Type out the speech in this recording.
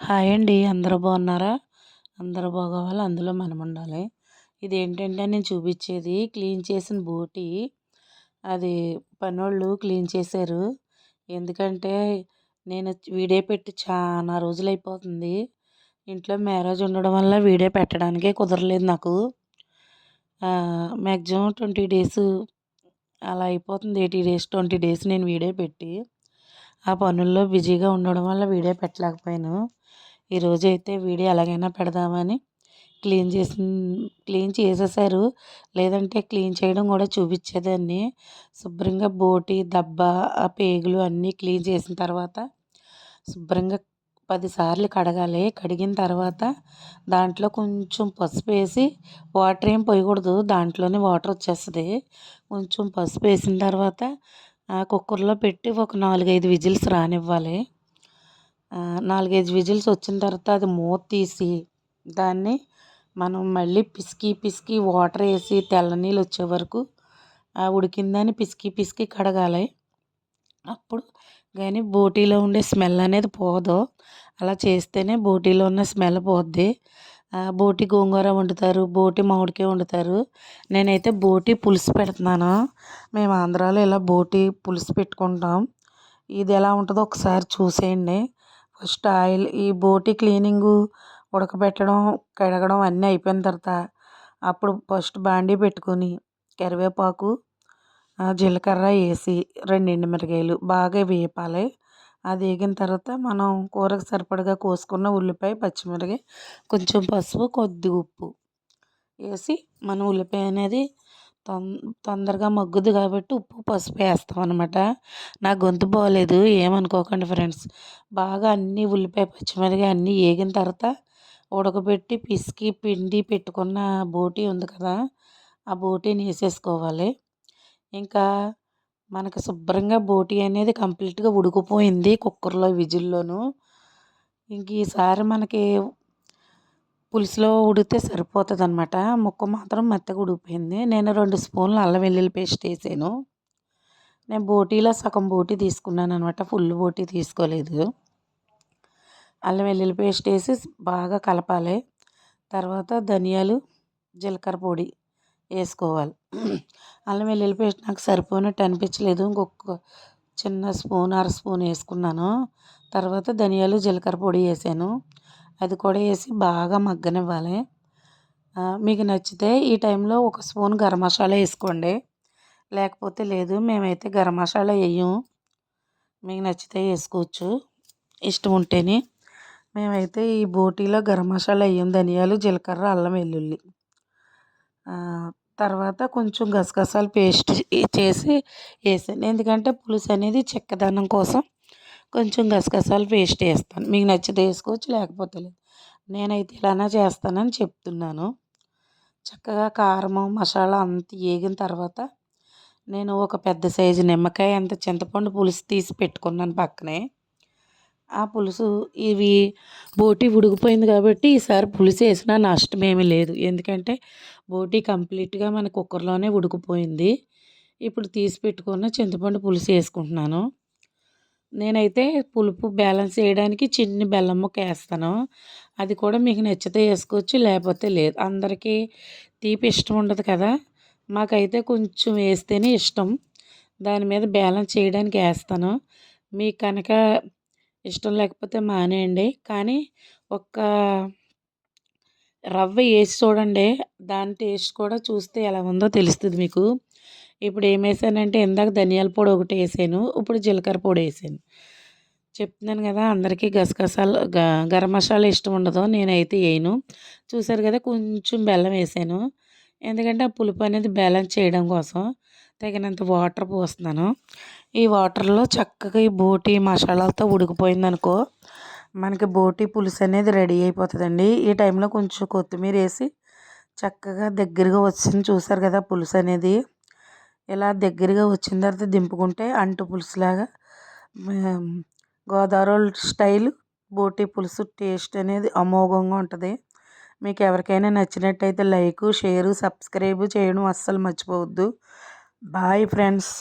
Hi అండి. అందరూ బాగున్నారా? అందరూ బాగోవాలి? అందులో మనం ఉండాలి. ఇది ఏంటంటే నేను చూపించేది క్లీన్ చేసిన బోటి. అది పనోళ్ళు క్లీన్ చేశారు. ఎందుకంటే నేను వీడియో పెట్టి చాలా రోజులు అయిపోతుంది ఇంట్లో మ్యారేజ్ ఉండడం వల్ల వీడియో పెట్టడానికే కుదరలేదు నాకు. మ్యాక్సిమం ట్వంటీ డేస్ అలా అయిపోతుంది. ఎయిటీ డేస్ ట్వంటీ డేస్ నేను వీడియో పెట్టి. ఆ పనుల్లో బిజీగా ఉండడం వల్ల వీడియో పెట్టలేకపోయాను. ఈరోజు అయితే వీడియో ఎలాగైనా పెడదామని క్లీన్ చేసి క్లీన్ చేసేసారు. లేదంటే క్లీన్ చేయడం కూడా చూపించేదాన్ని. శుభ్రంగా బోటి దెబ్బ ఆ పేగులు అన్నీ క్లీన్ చేసిన తర్వాత శుభ్రంగా పదిసార్లు కడగాలి. కడిగిన తర్వాత దాంట్లో కొంచెం పసుపు వేసి వాటర్ ఏం పోయకూడదు. దాంట్లోనే వాటర్ వచ్చేస్తుంది. కొంచెం పసుపు వేసిన తర్వాత కుక్కర్లో పెట్టి ఒక నాలుగైదు విజిల్స్ రానివ్వాలి. నాలుగైదు విజిల్స్ వచ్చిన తర్వాత అది మూత తీసి దాన్ని మనం మళ్ళీ పిసికి పిసికి వాటర్ వేసి తెల్ల నీళ్ళు వచ్చే వరకు ఆ ఉడికిందని పిసికి పిసికి కడగాలి. అప్పుడు కానీ బోటీలో ఉండే స్మెల్ అనేది పోదు. అలా చేస్తేనే బోటీలో ఉన్న స్మెల్ పోద్ది. బోటి గోంగూర వండుతారు బోటి మామిడికాయ వండుతారు. నేనైతే బోటి పులుసు పెడుతున్నాను. మేము ఆంధ్రాలో ఇలా బోటి పులుసు పెట్టుకుంటాం. ఇది ఎలా ఉంటుందో ఒకసారి చూసేయండి. ఫస్ట్ ఆయిల్ ఈ బోటి క్లీనింగు ఉడకబెట్టడం కడగడం అన్నీ అయిపోయిన తర్వాత అప్పుడు ఫస్ట్ బాండీ పెట్టుకొని కరివేపాకు జీలకర్ర వేసి రెండు ఎండుమిరకాయలు బాగా వేపాలి. అది వేగిన తర్వాత మనం కూరకు సరిపడగా కోసుకున్న ఉల్లిపాయ పచ్చిమిరకాయ కొంచెం పసుపు కొద్ది ఉప్పు వేసి మనం ఉల్లిపాయ అనేది తొందరగా మగ్గుద్ది కాబట్టి ఉప్పు పసుపు వేస్తాం అనమాట నా గొంతు బాగోలేదు ఏమనుకోకండి ఫ్రెండ్స్. బాగా అన్నీ ఉల్లిపాయ పచ్చిమిరపకాయ అన్నీ వేగిన తర్వాత ఉడకబెట్టి పిసికి పిండి పెట్టుకున్న బోటీ ఉంది కదా ఆ బోటీని వేసేసుకోవాలి. ఇంకా మనకు శుభ్రంగా బోటీ అనేది కంప్లీట్గా ఉడికిపోయింది కుక్కర్లో విజిల్లోను. ఇంక ఈసారి మనకి పులుసులో ఉడికితే సరిపోతుంది అనమాట ముక్క మాత్రం మెత్తగా ఉడికిపోయింది. నేను రెండు స్పూన్లు అల్లం వెల్లుల్లి పేస్ట్ వేసాను. నేను బోటీలో సగం బోటీ తీసుకున్నాను అనమాట ఫుల్ బోటీ తీసుకోలేదు. అల్లం వెల్లుల్లి పేస్ట్ వేసి బాగా కలపాలి. తర్వాత ధనియాలు జీలకర్ర పొడి వేసుకోవాలి. అల్లం వెల్లుల్లి పేస్ట్ నాకు సరిపోయినట్టు అనిపించలేదు. ఇంకొక చిన్న స్పూన్ అర స్పూన్ వేసుకున్నాను. తర్వాత ధనియాలు జీలకర్ర పొడి వేసాను. అది కూడా వేసి బాగా మగ్గనివ్వాలి. మీకు నచ్చితే ఈ టైంలో ఒక స్పూన్ గరం మసాలా వేసుకోండి. లేకపోతే లేదు మేమైతే గరం మసాలా వేయం. మీకు నచ్చితే వేసుకోవచ్చు. ఇష్టం ఉంటేనే. మేమైతే ఈ బోటీలో గరం మసాలా వేయం. ధనియాలు జీలకర్ర అల్లం వెల్లుల్లి. తర్వాత కొంచెం గసగసాలు పేస్ట్ చేసి వేసాను ఎందుకంటే పులుసు అనేది చెక్కదనం కోసం కొంచెం గసగసాలు పేస్ట్ వేస్తాను మీకు నచ్చితే వేసుకోవచ్చు లేకపోతే లేదు. నేనైతే ఇలానే చేస్తానని చెప్తున్నాను. చక్కగా కారము మసాలా అంత వేగిన తర్వాత నేను ఒక పెద్ద సైజు నిమ్మకాయ అంత చింతపండు పులుసు తీసి పెట్టుకున్నాను పక్కనే. ఆ పులుసు ఇవి బోటి ఉడికిపోయింది కాబట్టి ఈసారి పులుసు వేసినా నష్టం ఏమీ లేదు. ఎందుకంటే బోటి కంప్లీట్గా మన కుక్కర్లోనే ఉడికిపోయింది. ఇప్పుడు తీసి పెట్టుకున్న చింతపండు పులుసు వేసుకుంటున్నాను. నేనైతే పులుపు బ్యాలెన్స్ చేయడానికి చిన్ని బెల్లం ముక్క వేస్తాను. అది కూడా మీకు నచ్చితే వేసుకోవచ్చు లేకపోతే లేదు. అందరికీ తీపి ఇష్టం ఉండదు కదా. మాకైతే కొంచెం వేస్తేనే ఇష్టం. దాని మీద బ్యాలెన్స్ చేయడానికి వేస్తాను. మీకు కనుక ఇష్టం లేకపోతే మానేయండి. కానీ ఒక్క రవ్వ వేసి చూడండి. దాని టేస్ట్ కూడా చూస్తే ఎలా ఉందో తెలుస్తుంది మీకు. ఇప్పుడు ఏం వేసానంటే ఇందాక ధనియాల పొడి ఒకటి వేసాను ఇప్పుడు జీలకర్ర పొడి వేసాను. చెప్తున్నాను కదా అందరికీ గసగసాలు గరం మసాలా ఇష్టం ఉండదు నేనైతే వేయను. చూసారు కదా కొంచెం బెల్లం వేసాను. ఎందుకంటే ఆ పులుపు అనేది బ్యాలెన్స్ చేయడం కోసం తగినంత వాటర్ పోస్తున్నాను. ఈ వాటర్లో చక్కగా ఈ బోటి మసాలాలతో ఉడికిపోయిందనుకో మనకి బోటి పులుసు అనేది రెడీ అయిపోతుందండి. ఈ టైంలో కొంచెం కొత్తిమీర వేసి చక్కగా దగ్గరగా వచ్చింది చూసారు కదా పులుసు అనేది. ఇలా దగ్గరగా వచ్చిన తర్వాత దింపుకుంటే అంటు పులుసులాగా గోదావరి స్టైల్ బోటి పులుసు టేస్ట్ అనేది అమోఘంగా ఉంటుంది. మీకు ఎవరికైనా నచ్చినట్టయితే లైక్ షేరు సబ్స్క్రైబ్ చేయడం అస్సలు మర్చిపోవద్దు. Bye friends.